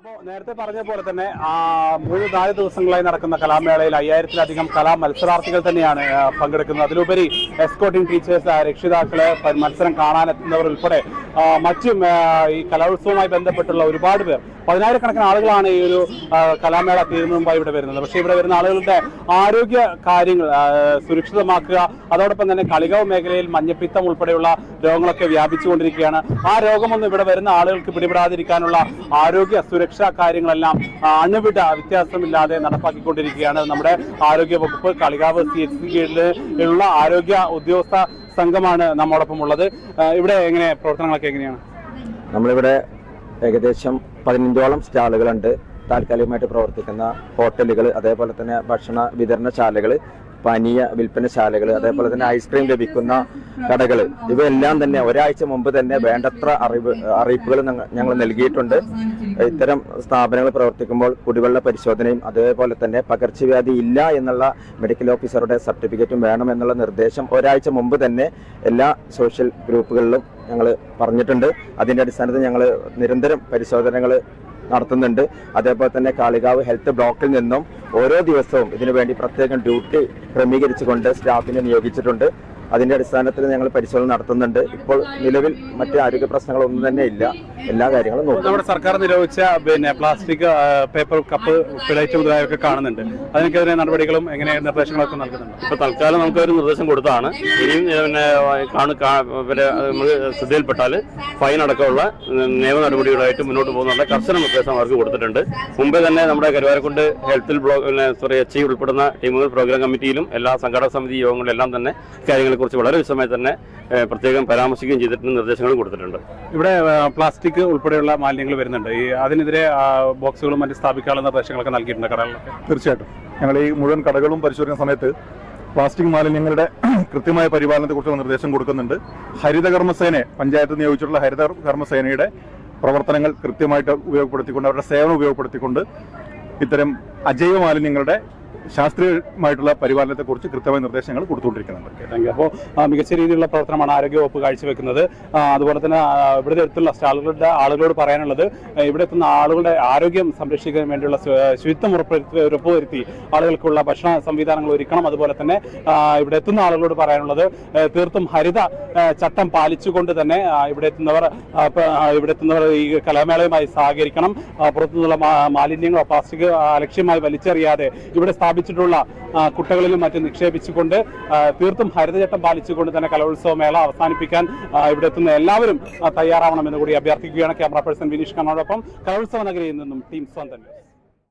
അപ്പോൾ നേരത്തെ പറഞ്ഞ പോലെ തന്നെ മൂന്ന് നാല് ദിവസങ്ങളായി നടക്കുന്ന കലാമേളയിൽ അയ്യായിരത്തിലധികം കലാ മത്സരാർത്ഥികൾ തന്നെയാണ് പങ്കെടുക്കുന്നത്. അതിലുപരി എസ്കോട്ടിംഗ് ടീച്ചേഴ്സ് രക്ഷിതാക്കൾ മത്സരം കാണാനെത്തുന്നവർ ഉൾപ്പെടെ മറ്റും ഈ കലോത്സവവുമായി ബന്ധപ്പെട്ടുള്ള ഒരുപാട് പേർ. പതിനായിരക്കണക്കിന് ആളുകളാണ് ഈ ഒരു കലാമേള തീരുന്ന മുമ്പായി ഇവിടെ വരുന്നത്. പക്ഷെ ഇവിടെ വരുന്ന ആളുകളുടെ ആരോഗ്യ കാര്യങ്ങൾ സുരക്ഷിതമാക്കുക അതോടൊപ്പം തന്നെ കളികാവ് മേഖലയിൽ മഞ്ഞപ്പിത്തം ഉൾപ്പെടെയുള്ള രോഗങ്ങളൊക്കെ വ്യാപിച്ചുകൊണ്ടിരിക്കുകയാണ്. ആ രോഗമൊന്നും ഇവിടെ വരുന്ന ആളുകൾക്ക് പിടിപെടാതിരിക്കാനുള്ള ആരോഗ്യ സുരക്ഷാ കാര്യങ്ങളെല്ലാം ആ, അണുവിട വ്യത്യാസമില്ലാതെ നടപ്പാക്കിക്കൊണ്ടിരിക്കുകയാണ്. നമ്മുടെ ആരോഗ്യ വകുപ്പ് കളികാവ് സി എച്ച് സി കീഴിലുള്ള ആരോഗ്യ ഉദ്യോഗസ്ഥ സംഘമാണ് നമ്മോടൊപ്പം ഉള്ളത്. ഇവിടെ എങ്ങനെ പ്രവർത്തനങ്ങളൊക്കെ എങ്ങനെയാണ്? നമ്മളിവിടെ ഏകദേശം പതിനഞ്ചോളം സ്റ്റാളുകളുണ്ട്. താൽക്കാലികമായിട്ട് പ്രവർത്തിക്കുന്ന ഹോട്ടലുകൾ അതേപോലെ തന്നെ ഭക്ഷണ വിതരണശാലകൾ പാനീയ വിൽപ്പനശാലകൾ അതേപോലെ തന്നെ ഐസ്ക്രീം ലഭിക്കുന്ന കടകൾ ഇവയെല്ലാം തന്നെ ഒരാഴ്ച മുമ്പ് തന്നെ വേണ്ടത്ര അറിവ് അറിയിപ്പുകൾ ഞങ്ങ- ഞങ്ങൾ നൽകിയിട്ടുണ്ട്. ഇത്തരം സ്ഥാപനങ്ങൾ പ്രവർത്തിക്കുമ്പോൾ കുടിവെള്ള പരിശോധനയും അതേപോലെ തന്നെ പകർച്ചവ്യാധി ഇല്ല എന്നുള്ള മെഡിക്കൽ ഓഫീസറുടെ സർട്ടിഫിക്കറ്റും വേണം എന്നുള്ള നിർദ്ദേശം ഒരാഴ്ച മുമ്പ് തന്നെ എല്ലാ സോഷ്യൽ ഗ്രൂപ്പുകളിലും ഞങ്ങൾ പറഞ്ഞിട്ടുണ്ട്. അതിന്റെ അടിസ്ഥാനത്തിൽ ഞങ്ങൾ നിരന്തരം പരിശോധനകൾ നടത്തുന്നുണ്ട്. അതേപോലെ തന്നെ കാളികാവ് ഹെൽത്ത് ബ്ലോക്കിൽ നിന്നും ഓരോ ദിവസവും ഇതിനുവേണ്ടി പ്രത്യേകം ഡ്യൂട്ടി ക്രമീകരിച്ചുകൊണ്ട് സ്റ്റാഫിനെ നിയോഗിച്ചിട്ടുണ്ട്. അതിന്റെ അടിസ്ഥാനത്തിൽ ഞങ്ങൾ പരിശോധന നടത്തുന്നുണ്ട്. ഇപ്പോൾ നിലവിൽ മറ്റ് ആരോഗ്യ പ്രശ്നങ്ങളൊന്നും തന്നെ ഇല്ല. എല്ലാ കാര്യങ്ങളും നോക്കും. നമ്മുടെ സർക്കാർ നിരോധിച്ച പിന്നെ പ്ലാസ്റ്റിക് പേപ്പർ കപ്പ് പ്ലേറ്റ് മുതലായൊക്കെ കാണുന്നുണ്ട്. അതിനെതിരെ നടപടികളും എങ്ങനെ നിർദ്ദേശങ്ങളൊക്കെ നൽകുന്നുണ്ട്? ഇപ്പൊ തൽക്കാലം നമുക്ക് ഒരു നിർദ്ദേശം കൊടുത്താണ്. ഇനിയും പിന്നെ നമുക്ക് ശ്രദ്ധയിൽപ്പെട്ടാൽ ഫൈൻ അടക്കമുള്ള നിയമ നടപടികളായിട്ട് മുന്നോട്ട് പോകുന്നുള്ള കർശന നിർദ്ദേശം അവർക്ക് കൊടുത്തിട്ടുണ്ട്. മുമ്പേ തന്നെ നമ്മുടെ കരുവാരക്കുണ്ട് ഹെൽത്തിൽ ബ്ലോക്ക് സോറി എച്ച് ഐ ഉൾപ്പെടുന്ന ടീമുകൾ പ്രോഗ്രാം കമ്മിറ്റിയിലും എല്ലാ സംഘടക സമിതി യോഗങ്ങളിലെല്ലാം തന്നെ കാര്യങ്ങളെക്കുറിച്ച് വളരെ വിശദമായി തന്നെ പ്രത്യേകം പരാമർശിക്കുകയും ചെയ്തിട്ടുണ്ട് നിർദ്ദേശങ്ങളും കൊടുത്തിട്ടുണ്ട്. ഇവിടെ പ്ലാസ്റ്റിക് ഉൾപ്പെടെയുള്ള മാലിന്യങ്ങൾ വരുന്നുണ്ട്. ഈ അതിനെതിരെ ബോക്സുകളും മറ്റ് സ്ഥാപിക്കാനുള്ള നിർദ്ദേശങ്ങളൊക്കെ നൽകിയിട്ടുണ്ട് കടകളിലൊക്കെ. തീർച്ചയായിട്ടും. ഞങ്ങൾ ഈ മുഴുവൻ കടകളും പരിശോധിക്കുന്ന സമയത്ത് പ്ലാസ്റ്റിക് മാലിന്യങ്ങളുടെ കൃത്യമായ പരിപാലനത്തെക്കുറിച്ചുള്ള നിർദ്ദേശം കൊടുക്കുന്നുണ്ട്. ഹരിത കർമ്മസേനയെ പഞ്ചായത്ത് നിയോഗിച്ചിട്ടുള്ള ഹരിത കർമ്മസേനയുടെ പ്രവർത്തനങ്ങൾ കൃത്യമായിട്ട് ഉപയോഗപ്പെടുത്തിക്കൊണ്ട് അവരുടെ സേവനം ഉപയോഗപ്പെടുത്തിക്കൊണ്ട് ഇത്തരം അജൈവ മാലിന്യങ്ങളുടെ ശാസ്ത്രീയമായിട്ടുള്ള പരിപാലനത്തെക്കുറിച്ച് കൃത്യമായ നിർദ്ദേശങ്ങൾ കൊടുത്തുകൊണ്ടിരിക്കുന്നുണ്ട്. അപ്പോൾ മികച്ച രീതിയിലുള്ള പ്രവർത്തനമാണ് ആരോഗ്യവകുപ്പ് കാഴ്ചവെക്കുന്നത്. അതുപോലെ തന്നെ ഇവിടെ അടുത്തുള്ള സ്റ്റാളുകളുടെ ആളുകളോട് പറയാനുള്ളത് ഇവിടെ എത്തുന്ന ആളുകളുടെ ആരോഗ്യം സംരക്ഷിക്കാൻ വേണ്ടിയുള്ള ശുചിത്വം ഉറപ്പുവരുത്തി ഉറപ്പുവരുത്തി ആളുകൾക്കുള്ള ഭക്ഷണ സംവിധാനങ്ങൾ ഒരുക്കണം. അതുപോലെ തന്നെ ഇവിടെ എത്തുന്ന ആളുകളോട് പറയാനുള്ളത് തീർത്തും ഹരിത ചട്ടം പാലിച്ചുകൊണ്ട് തന്നെ ഇവിടെ എത്തുന്നവർ ഇവിടെ എത്തുന്നവർ ഈ കലാമേളയുമായി സഹകരിക്കണം. പുറത്തുനിന്നുള്ള മാലിന്യങ്ങളോ പ്ലാസ്റ്റിക് അലക്ഷ്യമായി വലിച്ചെറിയാതെ ഇവിടെ സ്ഥാപിച്ചിട്ടുള്ള ആ, കുട്ടകളിലും മറ്റും നിക്ഷേപിച്ചുകൊണ്ട് തീർത്തും ഹരിതചട്ടം പാലിച്ചുകൊണ്ട് തന്നെ കലോത്സവ മേള അവസാനിപ്പിക്കാൻ ഇവിടെ എത്തുന്ന എല്ലാവരും തയ്യാറാവണമെന്ന് കൂടി അഭ്യർത്ഥിക്കുകയാണ് ക്യാമറ പേഴ്സൺ വിനീഷ് കണ്ണോടൊപ്പം കലോത്സവ നഗരിയിൽ നിന്നും ടീം സ്വന്തം